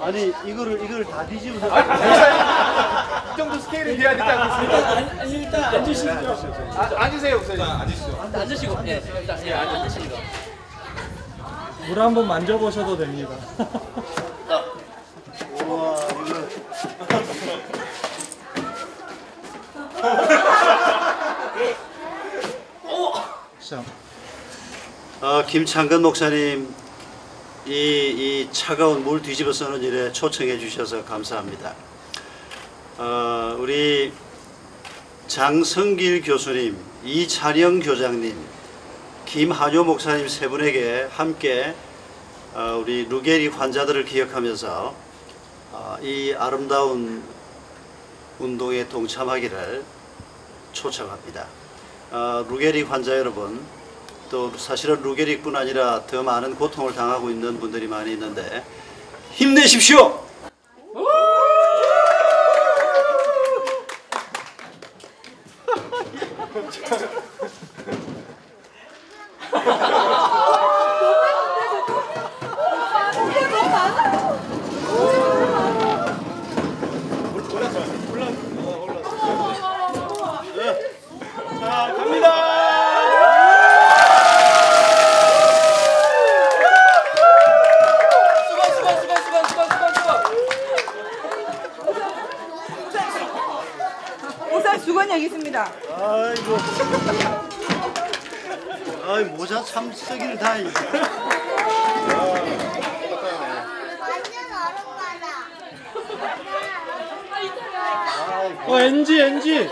아니 이거를 이거를 다 뒤집어서 이 정도 스케일이 돼야 되지 않겠습니까? 아니, 일단 앉으시죠. 아, 앉으세요, 우선. 앉으시죠. 일단 앉으시고, 예, 일단 예, 앉으시고. 물 한 번 만져보셔도 됩니다. 우와 이거 자, 어, 김창근 목사님 이, 이 차가운 물 뒤집어 쓰는 일에 초청해 주셔서 감사합니다. 어, 우리 장성길 교수님, 이찬영 교장님, 김한효 목사님 세 분에게 함께 어, 우리 루게리 환자들을 기억하면서 어, 이 아름다운 운동에 동참하기를 초청합니다. 어, 루게리 환자 여러분, 또 사실은 루게릭뿐 아니라 더 많은 고통을 당하고 있는 분들이 많이 있는데 힘내십시오. 자 갑니다. 수고, 수고, 수고, 수고, 수고, 수고, 수고. 우선 수건 여기 있습니다. 아이고. 아이 모자 참 쓰기를 다. 이거. 완전 얼음바다. 어 NG NG.